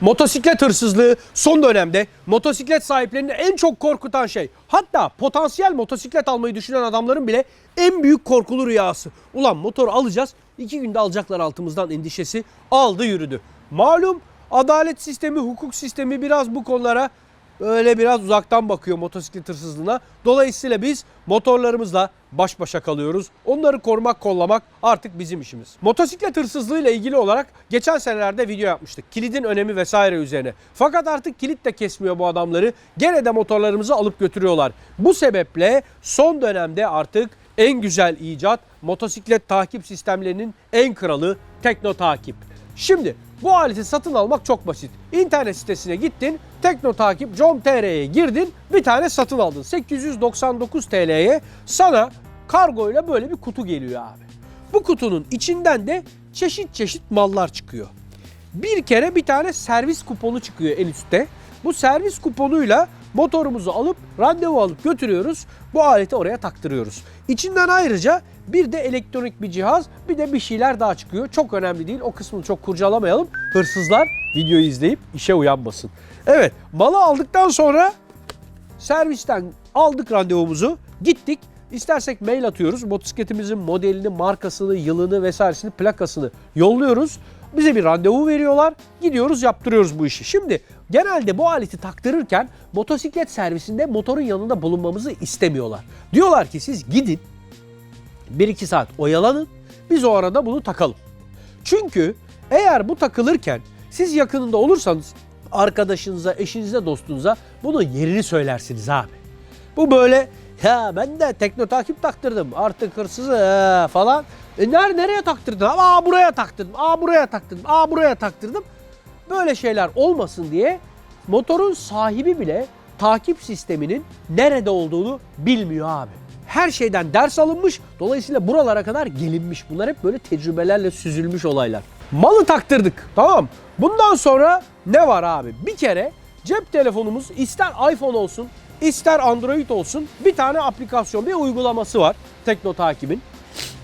Motosiklet hırsızlığı son dönemde motosiklet sahiplerini en çok korkutan şey. Hatta potansiyel motosiklet almayı düşünen adamların bile en büyük korkulu rüyası. Ulan motor alacağız, iki günde alacaklar altımızdan endişesi aldı yürüdü. Malum adalet sistemi, hukuk sistemi biraz bu konulara öyle biraz uzaktan bakıyor motosiklet hırsızlığına. Dolayısıyla biz motorlarımızla baş başa kalıyoruz. Onları korumak, kollamak artık bizim işimiz. Motosiklet hırsızlığı ile ilgili olarak geçen senelerde video yapmıştık. Kilidin önemi vesaire üzerine. Fakat artık kilit de kesmiyor bu adamları. Gene de motorlarımızı alıp götürüyorlar. Bu sebeple son dönemde artık en güzel icat motosiklet takip sistemlerinin en kralı Tekno Takip. Şimdi bu aleti satın almak çok basit. İnternet sitesine gittin, Tekno Takip com.tr'ye girdin, bir tane satın aldın. 899 TL'ye sana kargoyla böyle bir kutu geliyor abi. Bu kutunun içinden de çeşit çeşit mallar çıkıyor. Bir kere bir tane servis kuponu çıkıyor en üstte. Bu servis kuponuyla motorumuzu alıp randevu alıp götürüyoruz. Bu aleti oraya taktırıyoruz. İçinden ayrıca bir de elektronik bir cihaz bir de bir şeyler daha çıkıyor. Çok önemli değil o kısmını çok kurcalamayalım. Hırsızlar videoyu izleyip işe uyanmasın. Evet malı aldıktan sonra servisten aldık randevumuzu gittik. İstersek mail atıyoruz. Motosikletimizin modelini, markasını, yılını vesairesini, plakasını yolluyoruz. Bize bir randevu veriyorlar. Gidiyoruz yaptırıyoruz bu işi. Şimdi genelde bu aleti taktırırken motosiklet servisinde motorun yanında bulunmamızı istemiyorlar. Diyorlar ki siz gidin 1-2 saat oyalanın. Biz o arada bunu takalım. Çünkü eğer bu takılırken siz yakınında olursanız arkadaşınıza, eşinize, dostunuza bunun yerini söylersiniz abi. Bu böyle ya ben de tekno takip taktırdım artık hırsızı he," falan. E ner nereye taktırdın? Aa buraya taktırdım. Aa buraya taktırdım. Aa buraya taktırdım. Böyle şeyler olmasın diye motorun sahibi bile takip sisteminin nerede olduğunu bilmiyor abi. Her şeyden ders alınmış. Dolayısıyla buralara kadar gelinmiş. Bunlar hep böyle tecrübelerle süzülmüş olaylar. Malı taktırdık. Tamam. Bundan sonra ne var abi? Bir kere cep telefonumuz ister iPhone olsun, ister Android olsun bir tane aplikasyon, bir uygulaması var Tekno Takip'in.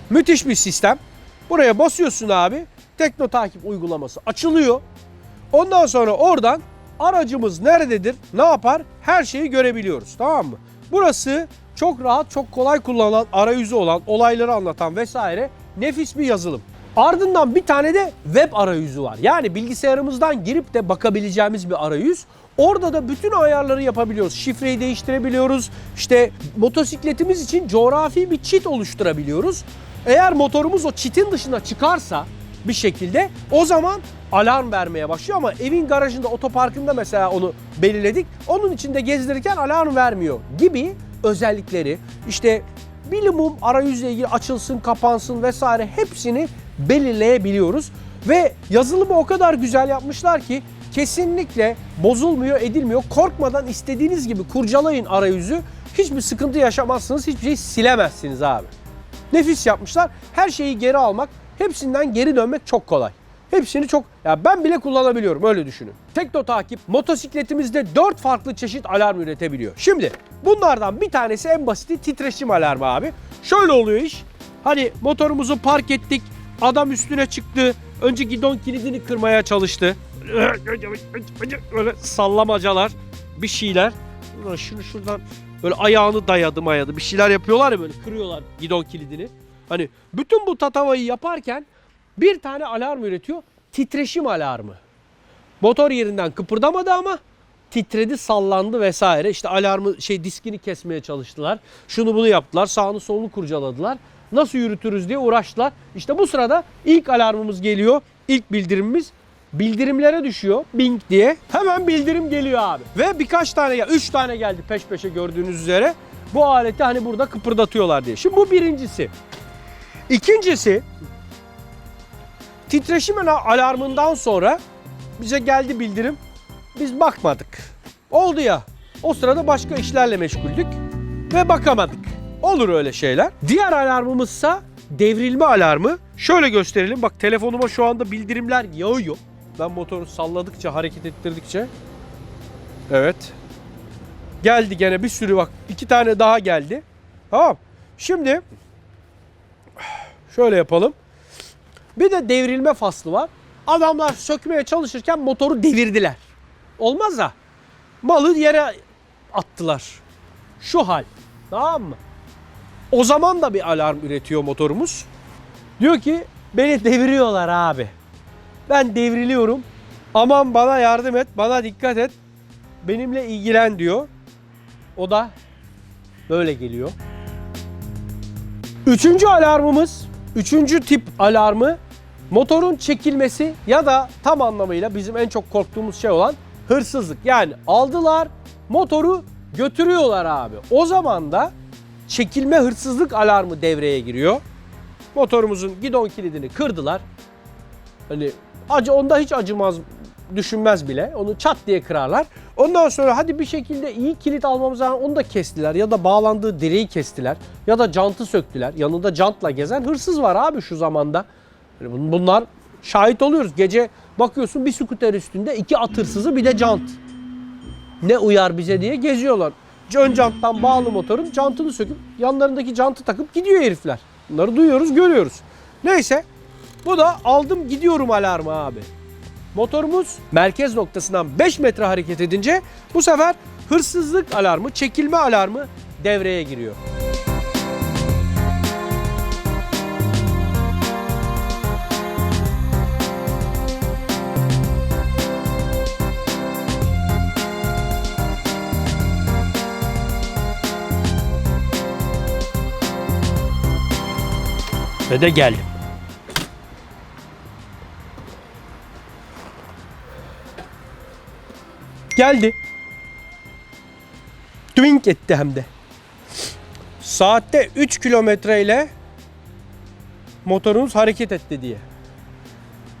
Müthiş bir sistem. Buraya basıyorsun abi. Tekno Takip uygulaması açılıyor. Ondan sonra oradan aracımız nerededir, ne yapar her şeyi görebiliyoruz. Tamam mı? Burası çok rahat, çok kolay kullanılan, arayüzü olan, olayları anlatan vesaire nefis bir yazılım. Ardından bir tane de web arayüzü var. Yani bilgisayarımızdan girip de bakabileceğimiz bir arayüz. Orada da bütün ayarları yapabiliyoruz. Şifreyi değiştirebiliyoruz. İşte motosikletimiz için coğrafi bir çit oluşturabiliyoruz. Eğer motorumuz o çitin dışına çıkarsa bir şekilde o zaman alarm vermeye başlıyor ama evin garajında otoparkında mesela onu belirledik. Onun içinde gezdirirken alarm vermiyor gibi özellikleri işte bilimum arayüzle ilgili açılsın kapansın vesaire hepsini belirleyebiliyoruz. Ve yazılımı o kadar güzel yapmışlar ki kesinlikle bozulmuyor edilmiyor. Korkmadan istediğiniz gibi kurcalayın arayüzü. Hiçbir sıkıntı yaşamazsınız. Hiçbir şey silemezsiniz abi. Nefis yapmışlar. Her şeyi geri almak, hepsinden geri dönmek çok kolay. Hepsini çok, ya ben bile kullanabiliyorum öyle düşünün. Tekno takip motosikletimizde 4 farklı çeşit alarm üretebiliyor. Şimdi bunlardan bir tanesi en basiti titreşim alarmı abi. Şöyle oluyor iş. Hani motorumuzu park ettik, adam üstüne çıktı, önce gidon kilidini kırmaya çalıştı. Böyle sallamacalar, bir şeyler. Şunu şuradan böyle ayağını dayadı mayadı bir şeyler yapıyorlar ya böyle kırıyorlar gidon kilidini. Hani bütün bu tatavayı yaparken bir tane alarm üretiyor. Titreşim alarmı. Motor yerinden kıpırdamadı ama titredi, sallandı vesaire. İşte alarmı şey diskini kesmeye çalıştılar. Şunu bunu yaptılar. Sağını solunu kurcaladılar. Nasıl yürütürüz diye uğraştılar. İşte bu sırada ilk alarmımız geliyor. İlk bildirimimiz bildirimlere düşüyor bing diye. Hemen bildirim geliyor abi. Ve birkaç tane ya 3 tane geldi peş peşe gördüğünüz üzere. Bu aleti hani burada kıpırdatıyorlar diye. Şimdi bu birincisi. İkincisi titreşim ala- alarmından sonra bize geldi bildirim. Biz bakmadık. Oldu ya. O sırada başka işlerle meşguldük ve bakamadık. Olur öyle şeyler. Diğer alarmımızsa devrilme alarmı. Şöyle gösterelim. Bak telefonuma şu anda bildirimler yağıyor. Ben motoru salladıkça, hareket ettirdikçe. Evet. Geldi gene bir sürü bak. iki tane daha geldi. Tamam. Şimdi şöyle yapalım. Bir de devrilme faslı var. Adamlar sökmeye çalışırken motoru devirdiler. Olmaz da malı yere attılar. Şu hal. Tamam mı? O zaman da bir alarm üretiyor motorumuz. Diyor ki beni deviriyorlar abi. Ben devriliyorum. Aman bana yardım et, bana dikkat et. Benimle ilgilen diyor. O da böyle geliyor. Üçüncü alarmımız, üçüncü tip alarmı motorun çekilmesi ya da tam anlamıyla bizim en çok korktuğumuz şey olan hırsızlık. Yani aldılar motoru götürüyorlar abi. O zaman da çekilme hırsızlık alarmı devreye giriyor. Motorumuzun gidon kilidini kırdılar. Hani acı onda hiç acımaz düşünmez bile. Onu çat diye kırarlar. Ondan sonra hadi bir şekilde iyi kilit almamız lazım. Onu da kestiler ya da bağlandığı direği kestiler ya da jantı söktüler. Yanında jantla gezen hırsız var abi şu zamanda. Bunlar şahit oluyoruz. Gece bakıyorsun bir skuter üstünde iki at hırsızı bir de jant. Ne uyar bize diye geziyorlar. Ön janttan bağlı motorun jantını söküp yanlarındaki jantı takıp gidiyor herifler. Bunları duyuyoruz, görüyoruz. Neyse bu da aldım gidiyorum alarmı abi. Motorumuz merkez noktasından 5 metre hareket edince bu sefer hırsızlık alarmı, çekilme alarmı devreye giriyor. Ve de geldim. Geldi. Twink etti hem de. Saatte 3 kilometre ile motorumuz hareket etti diye.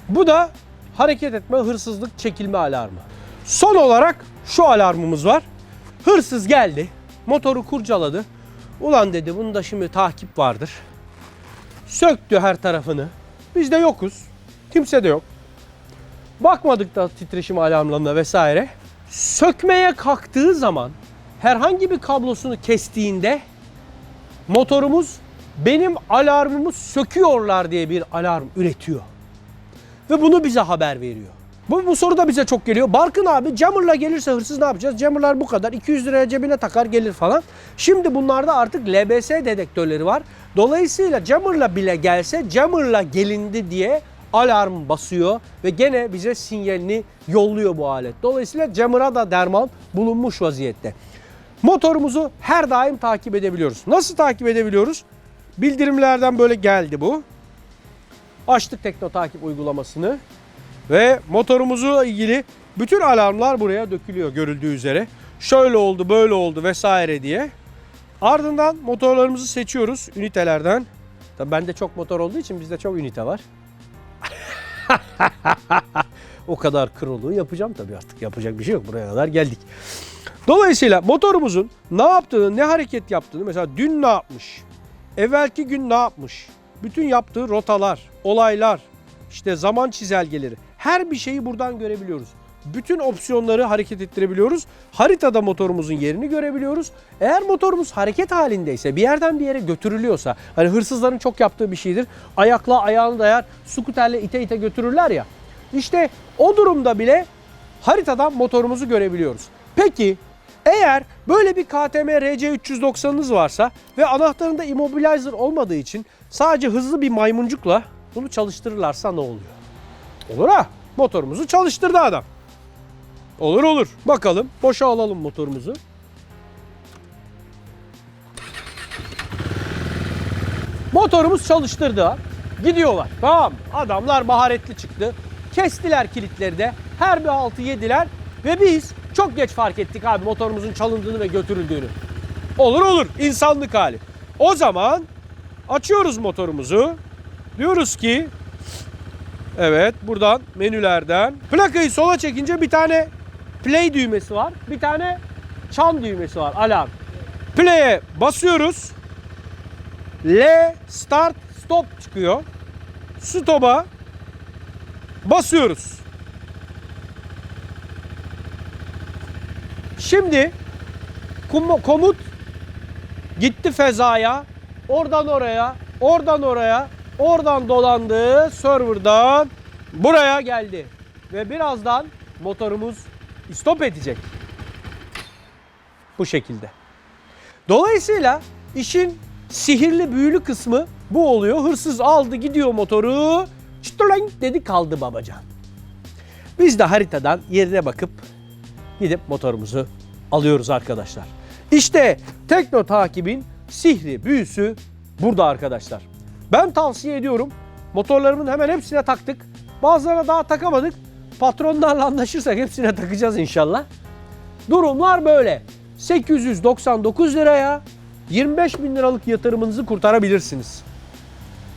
Bu da hareket etme, hırsızlık, çekilme alarmı. Son olarak şu alarmımız var. Hırsız geldi, motoru kurcaladı. Ulan dedi bunda şimdi takip vardır. Söktü her tarafını. Biz de yokuz. Kimse de yok. Bakmadık da titreşim alarmlarına vesaire. Sökmeye kalktığı zaman herhangi bir kablosunu kestiğinde motorumuz benim alarmımı söküyorlar diye bir alarm üretiyor. Ve bunu bize haber veriyor. Bu, bu soru da bize çok geliyor. Barkın abi jammer'la gelirse hırsız ne yapacağız? Jammer'lar bu kadar. 200 liraya cebine takar gelir falan. Şimdi bunlarda artık LBS dedektörleri var. Dolayısıyla jammer'la bile gelse jammer'la gelindi diye alarm basıyor ve gene bize sinyalini yolluyor bu alet. Dolayısıyla jammer'a da derman bulunmuş vaziyette. Motorumuzu her daim takip edebiliyoruz. Nasıl takip edebiliyoruz? Bildirimlerden böyle geldi bu. Açtık Tekno takip uygulamasını ve motorumuzla ilgili bütün alarmlar buraya dökülüyor görüldüğü üzere. Şöyle oldu, böyle oldu vesaire diye. Ardından motorlarımızı seçiyoruz ünitelerden. Tabii bende çok motor olduğu için bizde çok ünite var. o kadar kroluğu yapacağım tabii artık. Yapacak bir şey yok. Buraya kadar geldik. Dolayısıyla motorumuzun ne yaptığını, ne hareket yaptığını mesela dün ne yapmış, evvelki gün ne yapmış, bütün yaptığı rotalar, olaylar, işte zaman çizelgeleri her bir şeyi buradan görebiliyoruz. Bütün opsiyonları hareket ettirebiliyoruz. Haritada motorumuzun yerini görebiliyoruz. Eğer motorumuz hareket halindeyse, bir yerden bir yere götürülüyorsa, hani hırsızların çok yaptığı bir şeydir. Ayakla ayağını dayar, skuterle ite ite götürürler ya. İşte o durumda bile haritadan motorumuzu görebiliyoruz. Peki eğer böyle bir KTM RC390'ınız varsa ve anahtarında immobilizer olmadığı için sadece hızlı bir maymuncukla bunu çalıştırırlarsa ne oluyor? Olur ha. Motorumuzu çalıştırdı adam. Olur olur. Bakalım. Boşa alalım motorumuzu. Motorumuz çalıştırdı. Gidiyorlar. Tamam. Adamlar maharetli çıktı. Kestiler kilitleri de. Her bir altı yediler. Ve biz çok geç fark ettik abi motorumuzun çalındığını ve götürüldüğünü. Olur olur. insanlık hali. O zaman açıyoruz motorumuzu. Diyoruz ki Evet buradan menülerden plakayı sola çekince bir tane play düğmesi var. Bir tane çan düğmesi var alarm. Play'e basıyoruz. L start stop çıkıyor. Stop'a basıyoruz. Şimdi komut gitti fezaya, oradan oraya, oradan oraya, oradan dolandı serverdan buraya geldi. Ve birazdan motorumuz stop edecek. Bu şekilde. Dolayısıyla işin sihirli büyülü kısmı bu oluyor. Hırsız aldı gidiyor motoru. Çıtırlank dedi kaldı babacan. Biz de haritadan yerine bakıp gidip motorumuzu alıyoruz arkadaşlar. İşte Tekno takibin sihri büyüsü burada arkadaşlar. Ben tavsiye ediyorum. Motorlarımın hemen hepsine taktık. Bazılarına daha takamadık. Patronlarla anlaşırsak hepsine takacağız inşallah. Durumlar böyle. 899 liraya 25 bin liralık yatırımınızı kurtarabilirsiniz.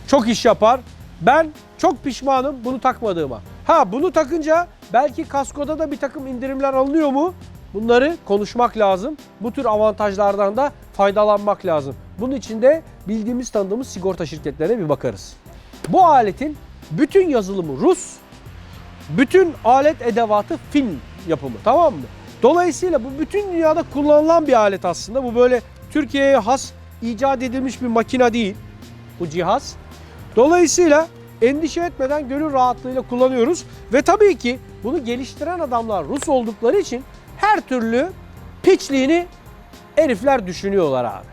Çok iş yapar. Ben çok pişmanım bunu takmadığıma. Ha bunu takınca belki kaskoda da bir takım indirimler alınıyor mu? Bunları konuşmak lazım. Bu tür avantajlardan da faydalanmak lazım. Bunun için de bildiğimiz tanıdığımız sigorta şirketlerine bir bakarız. Bu aletin bütün yazılımı Rus, bütün alet edevatı Fin yapımı tamam mı? Dolayısıyla bu bütün dünyada kullanılan bir alet aslında. Bu böyle Türkiye'ye has icat edilmiş bir makine değil bu cihaz. Dolayısıyla endişe etmeden gönül rahatlığıyla kullanıyoruz. Ve tabii ki bunu geliştiren adamlar Rus oldukları için her türlü piçliğini herifler düşünüyorlar abi.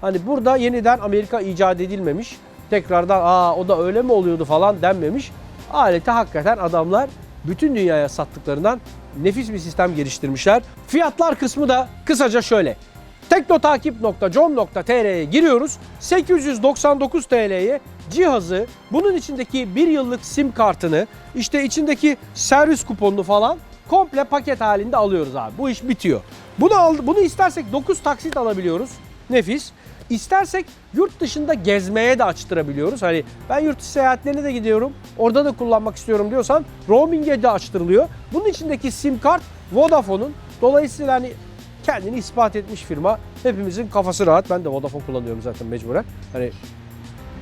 Hani burada yeniden Amerika icat edilmemiş. Tekrardan aa o da öyle mi oluyordu falan denmemiş. Aleti hakikaten adamlar bütün dünyaya sattıklarından nefis bir sistem geliştirmişler. Fiyatlar kısmı da kısaca şöyle. teknotakip.com.tr'ye giriyoruz. 899 TL'ye cihazı, bunun içindeki bir yıllık sim kartını, işte içindeki servis kuponunu falan komple paket halinde alıyoruz abi. Bu iş bitiyor. Bunu al, bunu istersek 9 taksit alabiliyoruz. Nefis. İstersek yurt dışında gezmeye de açtırabiliyoruz. Hani ben yurt dışı seyahatlerine de gidiyorum. Orada da kullanmak istiyorum diyorsan roaming'e de açtırılıyor. Bunun içindeki sim kart Vodafone'un. Dolayısıyla hani kendini ispat etmiş firma. Hepimizin kafası rahat. Ben de Vodafone kullanıyorum zaten mecburen. Hani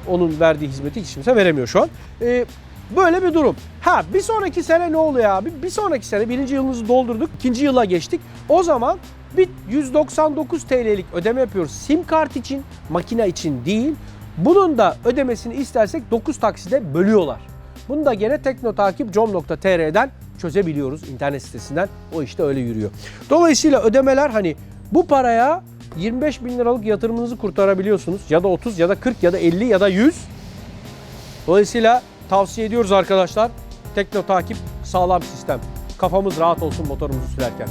onun verdiği hizmeti hiç kimse veremiyor şu an. Ee, böyle bir durum. Ha bir sonraki sene ne oluyor abi? Bir sonraki sene birinci yılımızı doldurduk. ikinci yıla geçtik. O zaman bir 199 TL'lik ödeme yapıyoruz. Sim kart için, makine için değil. Bunun da ödemesini istersek 9 takside bölüyorlar. Bunu da gene teknotakip.com.tr'den çözebiliyoruz internet sitesinden. O işte öyle yürüyor. Dolayısıyla ödemeler hani bu paraya 25 bin liralık yatırımınızı kurtarabiliyorsunuz. Ya da 30 ya da 40 ya da 50 ya da 100. Dolayısıyla tavsiye ediyoruz arkadaşlar. Tekno takip sağlam sistem. Kafamız rahat olsun motorumuzu sürerken.